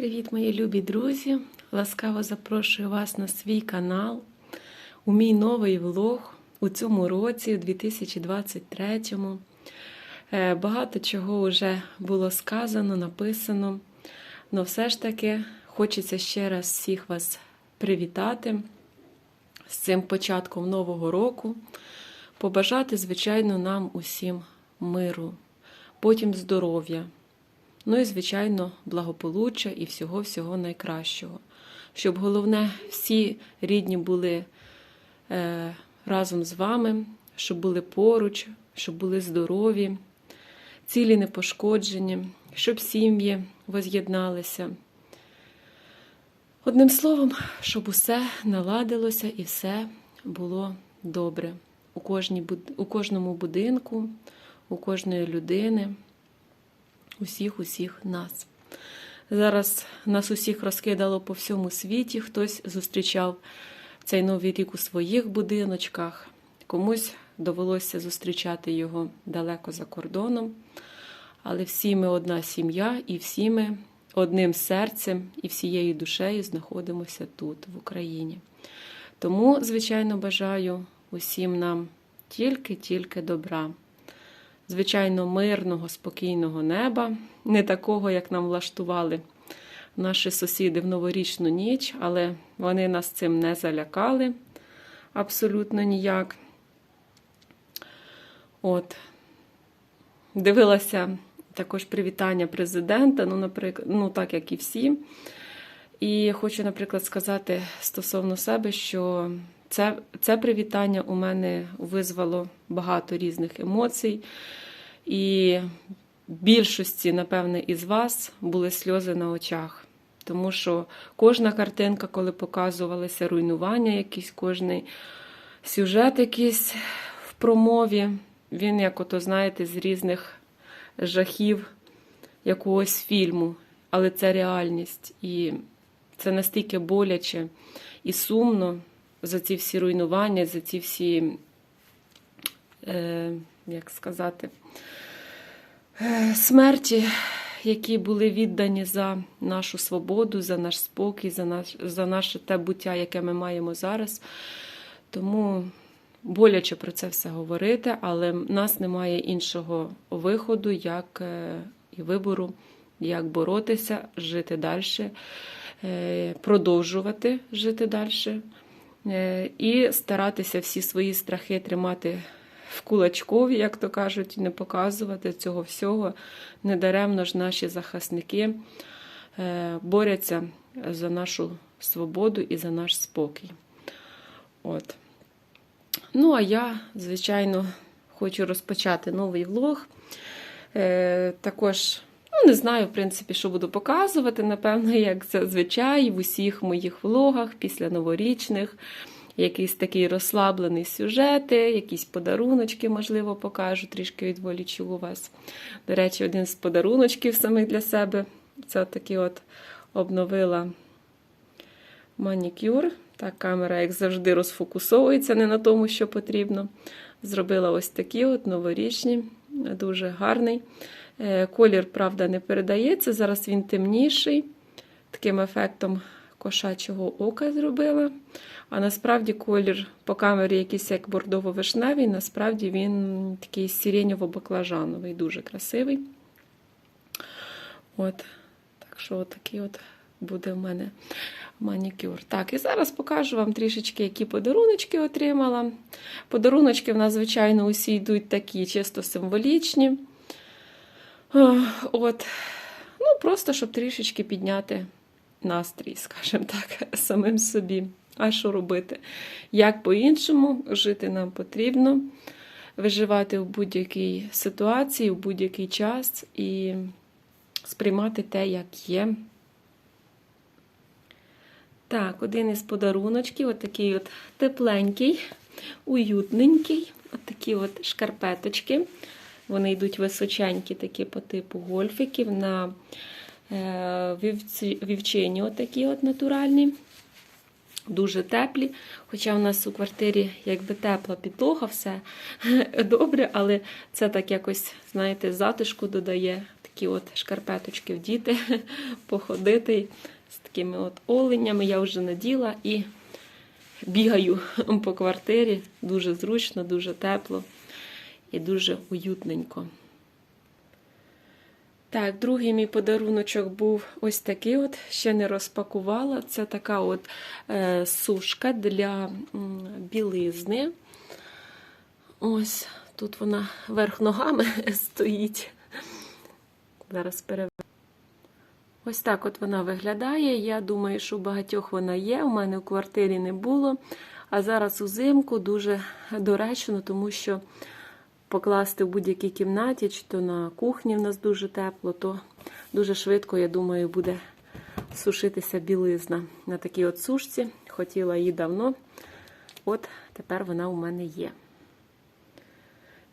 Привіт, мої любі друзі! Ласкаво запрошую вас на свій канал, у мій новий влог у цьому році, у 2023. Е, Багато чого вже було сказано, написано, але все ж таки хочеться ще раз всіх вас привітати з цим початком нового року, побажати, звичайно, нам усім миру, потім здоров'я. Ну і, звичайно, благополуччя і всього-всього найкращого. Щоб головне, всі рідні були е, разом з вами, щоб були поруч, щоб були здорові, цілі не пошкоджені, щоб сім'ї воз'єдналися. Одним словом, щоб усе наладилося і все було добре у, кожній, у кожному будинку, у кожної людини усіх усіх нас. Зараз нас усіх розкидало по всьому світі. Хтось зустрічав цей новий рік у своїх будиночках, комусь довелося зустрічати його далеко за кордоном. Але всі ми одна сім'я, і всі ми одним серцем і всією душею знаходимося тут, в Україні. Тому, звичайно, бажаю усім нам тільки-тільки добра звичайно, мирного, спокійного неба, не такого, як нам влаштували наші сусіди в новорічну ніч, але вони нас цим не залякали абсолютно ніяк. От. Дивилася також привітання президента, ну, наприклад, ну, так як і всі. І хочу, наприклад, сказати стосовно себе, що це, це привітання у мене визвало багато різних емоцій. І більшості, напевне, із вас були сльози на очах. Тому що кожна картинка, коли показувалися руйнування, якісь кожний сюжет якийсь в промові, він, як ото, знаєте, з різних жахів якогось фільму. Але це реальність. І це настільки боляче і сумно за ці всі руйнування, за ці всі, е, як сказати, е, смерті, які були віддані за нашу свободу, за наш спокій, за, наш, за наше те буття, яке ми маємо зараз. Тому боляче про це все говорити, але в нас немає іншого виходу, як е, і вибору, як боротися, жити далі, е, продовжувати жити далі. Е, І старатися всі свої страхи тримати в кулачкові, як то кажуть, не показувати цього всього. Недаремно ж наші захисники е, борються за нашу свободу і за наш спокій. От. Ну, а я, звичайно, хочу розпочати новий влог. Е, Також. Ну, не знаю, в принципі, що буду показувати. Напевно, як зазвичай в усіх моїх влогах після новорічних. Якийсь такий розслаблений сюжети, якісь подаруночки, можливо, покажу, трішки відволічу у вас. До речі, один з подаруночків самих для себе. Це такий от обновила манікюр. Так, камера, як завжди, розфокусовується не на тому, що потрібно. Зробила ось такі от новорічні, дуже гарний. Е, Колір, правда, не передається. Зараз він темніший, таким ефектом кошачого ока зробила. А насправді колір по камері якийсь як бордово-вишневий, насправді він такий сиреньово-баклажановий, дуже красивий. От, Так що от такий от буде в мене манікюр. Так, і зараз покажу вам трішечки, які подаруночки отримала. Подаруночки в нас, звичайно, усі йдуть такі чисто символічні. От, ну, просто щоб трішечки підняти настрій, скажімо так, самим собі. А що робити? Як по-іншому жити нам потрібно, виживати в будь-якій ситуації, в будь-який час і сприймати те, як є. Так, один із подаруночків, отакий от тепленький, уютненький, отакі от шкарпеточки. Вони йдуть височенькі, такі по типу гольфиків на е, вівчині, отакі от натуральні, дуже теплі. Хоча у нас у квартирі якби тепла підлога, все добре, але це так якось, знаєте, затишку додає. Такі от шкарпеточки вдіти, походити з такими от оленями. Я вже наділа і бігаю по квартирі. Дуже зручно, дуже тепло і дуже уютненько. Так, другий мій подаруночок був ось такий от, ще не розпакувала. Це така от е, сушка для білизни. Ось тут вона верх ногами стоїть. Зараз переверну. Ось так от вона виглядає. Я думаю, що у багатьох вона є. У мене в квартирі не було. А зараз узимку дуже доречно, тому що покласти в будь-якій кімнаті, чи то на кухні в нас дуже тепло, то дуже швидко, я думаю, буде сушитися білизна на такій от сушці. Хотіла її давно. От тепер вона у мене є.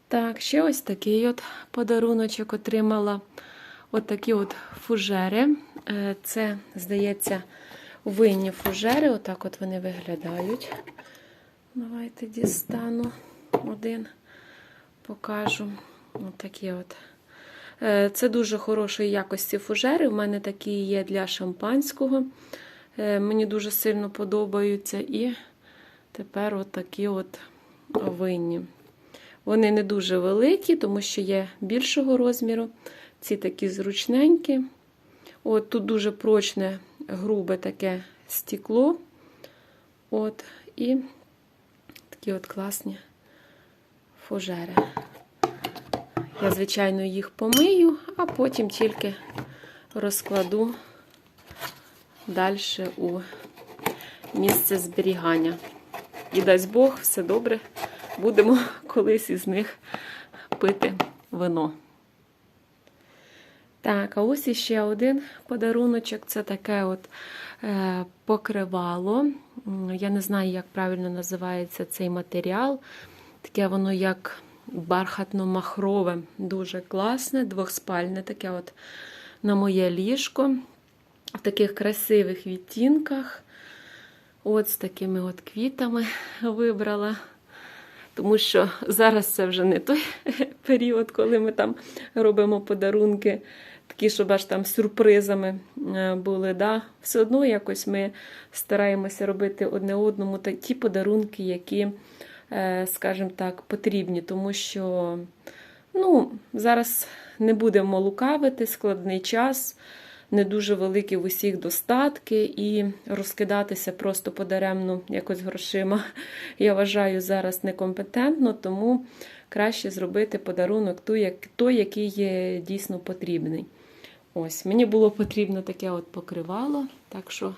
Так, ще ось такий от подаруночок отримала. От такі от фужери. Е, Це, здається, винні фужери. Отак от вони виглядають. Давайте дістану один, покажу. От такі от. Е, Це дуже хорошої якості фужери. У мене такі є для шампанського. Е, Мені дуже сильно подобаються. І тепер от такі от винні. Вони не дуже великі, тому що є більшого розміру. Ці такі зручненькі. От Тут дуже прочне, грубе таке стекло. От, І такі от класні фужери. Я, звичайно, їх помию, а потім тільки розкладу далі у місце зберігання. І дасть Бог, все добре, будемо колись із них пити вино. Так, а ось іще один подаруночок це таке от е, покривало. Я не знаю, як правильно називається цей матеріал. Таке воно як бархатно-махрове, дуже класне, двохспальне, таке от на моє ліжко. В таких красивих відтінках. От з такими от квітами вибрала. Тому що зараз це вже не той період, коли ми там робимо подарунки, такі, щоб аж там сюрпризами е, були. Да? Все одно якось ми стараємося робити одне одному ті подарунки, які, скажімо так, потрібні. Тому що ну, зараз не будемо лукавити, складний час. Не дуже великі в усіх достатки, і розкидатися просто подаремно якось грошима, я вважаю, зараз некомпетентно, тому краще зробити подарунок той, який є дійсно потрібний. Ось, мені було потрібно таке от покривало, так що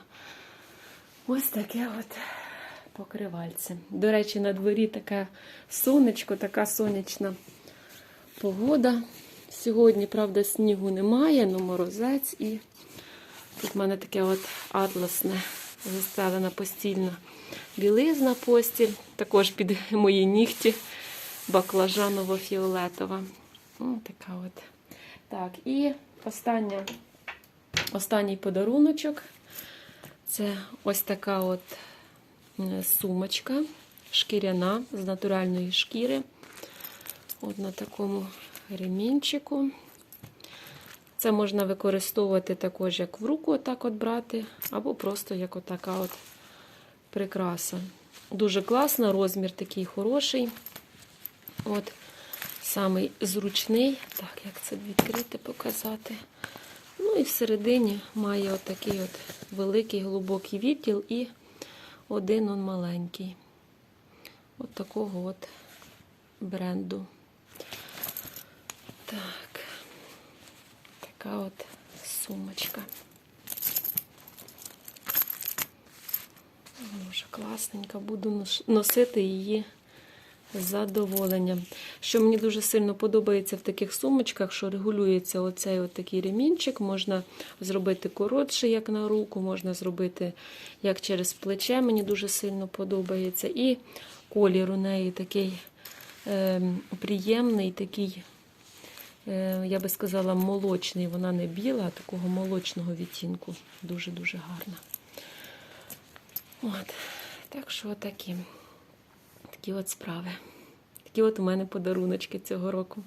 ось таке от покривальце. До речі, на дворі таке сонечко, така сонячна погода. Сьогодні, правда, снігу немає, але морозець і тут в мене таке от атласне застелена постільна білизна постіль, також під мої нігті баклажаново-фіолетова. Така от. Так, і остання, останній подаруночок. Це ось така от сумочка шкіряна з натуральної шкіри. От на такому ремінчику. Це можна використовувати також як в руку, отак от брати, або просто як отака от прикраса. Дуже класно, розмір такий хороший. От, самий зручний. Так, як це відкрити, показати. Ну і всередині має отакий от великий глибокий відділ і один он маленький. От такого от бренду. Так, така от сумочка. Дуже класненька, буду носити її задоволенням. Що мені дуже сильно подобається в таких сумочках, що регулюється оцей такий ремінчик, можна зробити коротше, як на руку, можна зробити як через плече, мені дуже сильно подобається. І колір у неї такий ем, приємний, такий е, я би сказала, молочний. Вона не біла, а такого молочного відтінку. Дуже-дуже гарна. От. Так що такі, такі от справи. Такі от у мене подаруночки цього року.